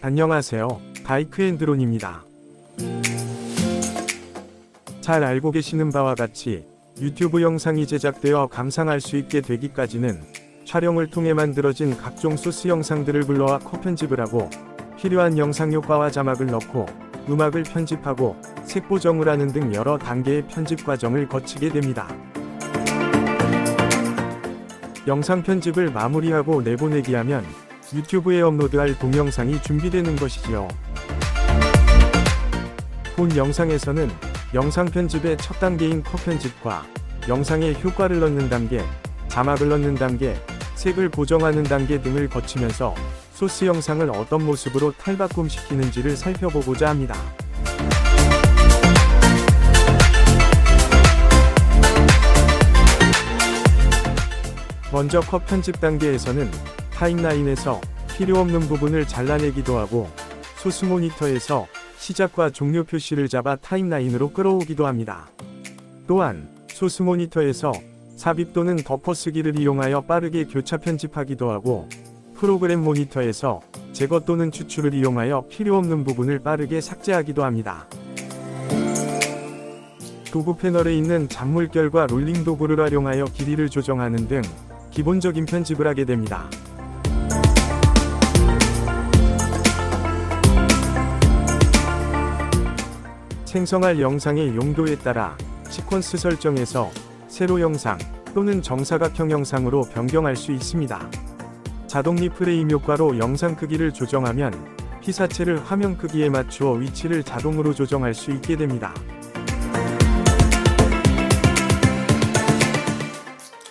안녕하세요. 바이크앤드론입니다. 잘 알고 계시는 바와 같이 유튜브 영상이 제작되어 감상할 수 있게 되기까지는 촬영을 통해 만들어진 각종 소스 영상들을 불러와 코편집을 하고 필요한 영상 효과와 자막을 넣고 음악을 편집하고 색 보정을 하는 등 여러 단계의 편집 과정을 거치게 됩니다. 영상 편집을 마무리하고 내보내기 하면 유튜브에 업로드할 동영상이 준비되는 것이지요. 본 영상에서는 영상 편집의 첫 단계인 컷 편집과 영상에 효과를 넣는 단계, 자막을 넣는 단계, 색을 보정하는 단계 등을 거치면서 소스 영상을 어떤 모습으로 탈바꿈시키는지를 살펴보고자 합니다. 먼저 컷 편집 단계에서는 타임라인에서 필요 없는 부분을 잘라내기도 하고 소스 모니터에서 시작과 종료 표시를 잡아 타임라인으로 끌어오기도 합니다. 또한 소스 모니터에서 삽입 또는 덮어쓰기를 이용하여 빠르게 교차 편집하기도 하고 프로그램 모니터에서 제거 또는 추출을 이용하여 필요 없는 부분을 빠르게 삭제하기도 합니다. 도구 패널에 있는 잔물결과 롤링 도구를 활용하여 길이를 조정하는 등 기본적인 편집을 하게 됩니다. 생성할 영상의 용도에 따라 시퀀스 설정에서 세로 영상 또는 정사각형 영상으로 변경할 수 있습니다. 자동 리프레임 효과로 영상 크기를 조정하면 피사체를 화면 크기에 맞추어 위치를 자동으로 조정할 수 있게 됩니다.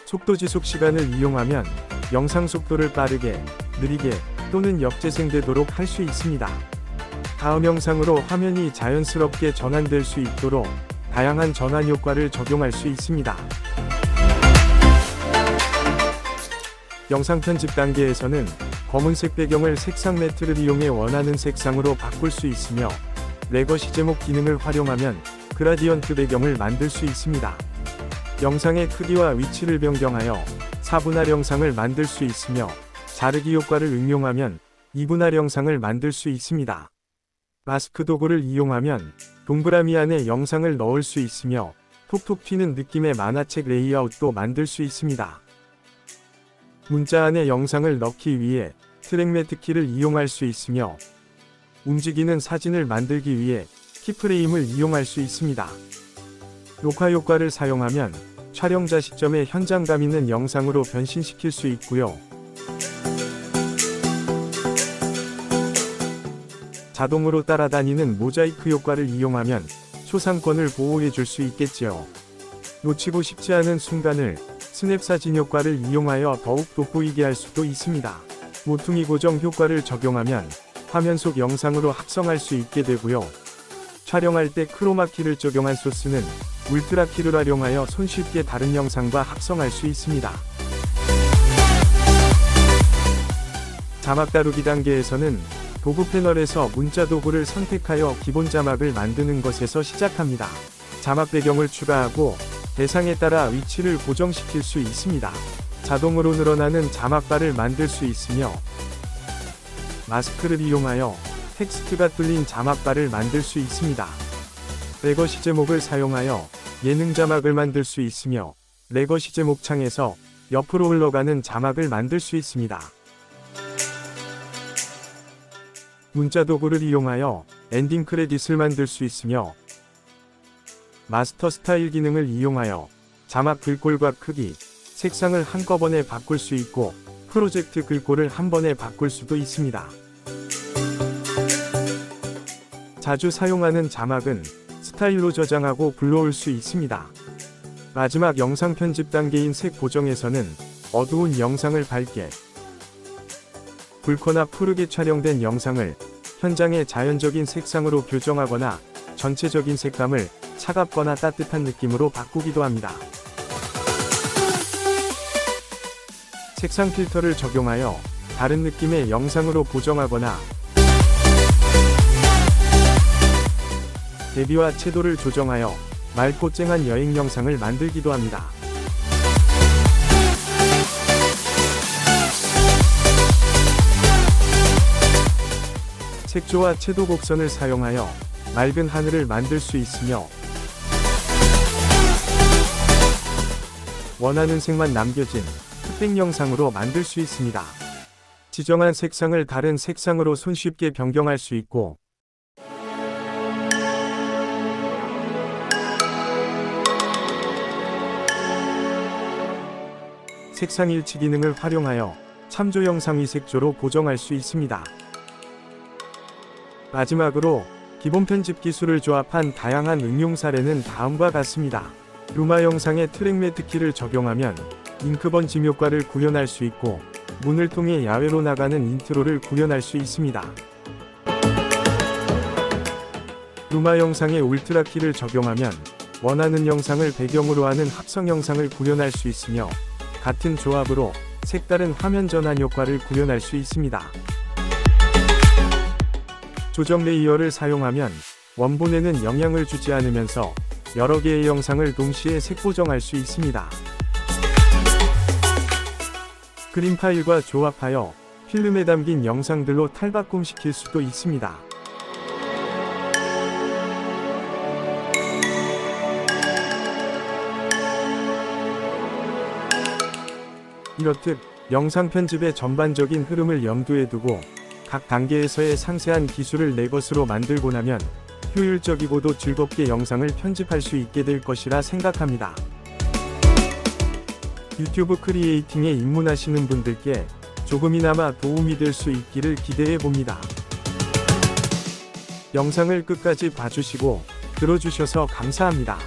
속도 지속 시간을 이용하면 영상 속도를 빠르게, 느리게 또는 역재생되도록 할 수 있습니다. 다음 영상으로 화면이 자연스럽게 전환될 수 있도록 다양한 전환 효과를 적용할 수 있습니다. 영상 편집 단계에서는 검은색 배경을 색상 매트를 이용해 원하는 색상으로 바꿀 수 있으며 레거시 제목 기능을 활용하면 그라디언트 배경을 만들 수 있습니다. 영상의 크기와 위치를 변경하여 4분할 영상을 만들 수 있으며 자르기 효과를 응용하면 2분할 영상을 만들 수 있습니다. 마스크 도구를 이용하면 동그라미 안에 영상을 넣을 수 있으며 톡톡 튀는 느낌의 만화책 레이아웃도 만들 수 있습니다. 문자 안에 영상을 넣기 위해 트랙 매트 키를 이용할 수 있으며 움직이는 사진을 만들기 위해 키프레임을 이용할 수 있습니다. 녹화 효과를 사용하면 촬영자 시점에 현장감 있는 영상으로 변신시킬 수 있고요. 자동으로 따라다니는 모자이크 효과를 이용하면 초상권을 보호해 줄 수 있겠지요. 놓치고 싶지 않은 순간을 스냅 사진 효과를 이용하여 더욱 돋보이게 할 수도 있습니다. 모퉁이 고정 효과를 적용하면 화면 속 영상으로 합성할 수 있게 되고요. 촬영할 때 크로마키를 적용한 소스는 울트라키를 활용하여 손쉽게 다른 영상과 합성할 수 있습니다. 자막 다루기 단계에서는 도구 패널에서 문자 도구를 선택하여 기본 자막을 만드는 것에서 시작합니다. 자막 배경을 추가하고 대상에 따라 위치를 고정시킬 수 있습니다. 자동으로 늘어나는 자막바를 만들 수 있으며 마스크를 이용하여 텍스트가 뚫린 자막바를 만들 수 있습니다. 레거시 제목을 사용하여 예능 자막을 만들 수 있으며 레거시 제목 창에서 옆으로 흘러가는 자막을 만들 수 있습니다. 문자 도구를 이용하여 엔딩 크레딧을 만들 수 있으며 마스터 스타일 기능을 이용하여 자막 글꼴과 크기, 색상을 한꺼번에 바꿀 수 있고 프로젝트 글꼴을 한 번에 바꿀 수도 있습니다. 자주 사용하는 자막은 스타일로 저장하고 불러올 수 있습니다. 마지막 영상 편집 단계인 색 보정에서는 어두운 영상을 밝게, 붉거나 푸르게 촬영된 영상을 현장의 자연적인 색상으로 교정하거나 전체적인 색감을 차갑거나 따뜻한 느낌으로 바꾸기도 합니다. 색상 필터를 적용하여 다른 느낌의 영상으로 보정하거나 대비와 채도를 조정하여 맑고 쨍한 여행 영상을 만들기도 합니다. 색조와 채도 곡선을 사용하여 맑은 하늘을 만들 수 있으며 원하는 색만 남겨진 흑백 영상으로 만들 수 있습니다. 지정한 색상을 다른 색상으로 손쉽게 변경할 수 있고 색상 일치 기능을 활용하여 참조 영상 위색조로 보정할 수 있습니다. 마지막으로 기본 편집 기술을 조합한 다양한 응용 사례는 다음과 같습니다. 루마 영상에 트랙 매트 키를 적용하면 잉크번짐 효과를 구현할 수 있고 문을 통해 야외로 나가는 인트로를 구현할 수 있습니다. 루마 영상에 울트라 키를 적용하면 원하는 영상을 배경으로 하는 합성 영상을 구현할 수 있으며 같은 조합으로 색다른 화면 전환 효과를 구현할 수 있습니다. 조정 레이어를 사용하면 원본에는 영향을 주지 않으면서 여러 개의 영상을 동시에 색보정할 수 있습니다. 그림 파일과 조합하여 필름에 담긴 영상들로 탈바꿈시킬 수도 있습니다. 이렇듯 영상 편집의 전반적인 흐름을 염두에 두고 각 단계에서의 상세한 기술을 내 것으로 만들고 나면 효율적이고도 즐겁게 영상을 편집할 수 있게 될 것이라 생각합니다. 유튜브 크리에이팅에 입문하시는 분들께 조금이나마 도움이 될 수 있기를 기대해 봅니다. 영상을 끝까지 봐주시고 들어주셔서 감사합니다.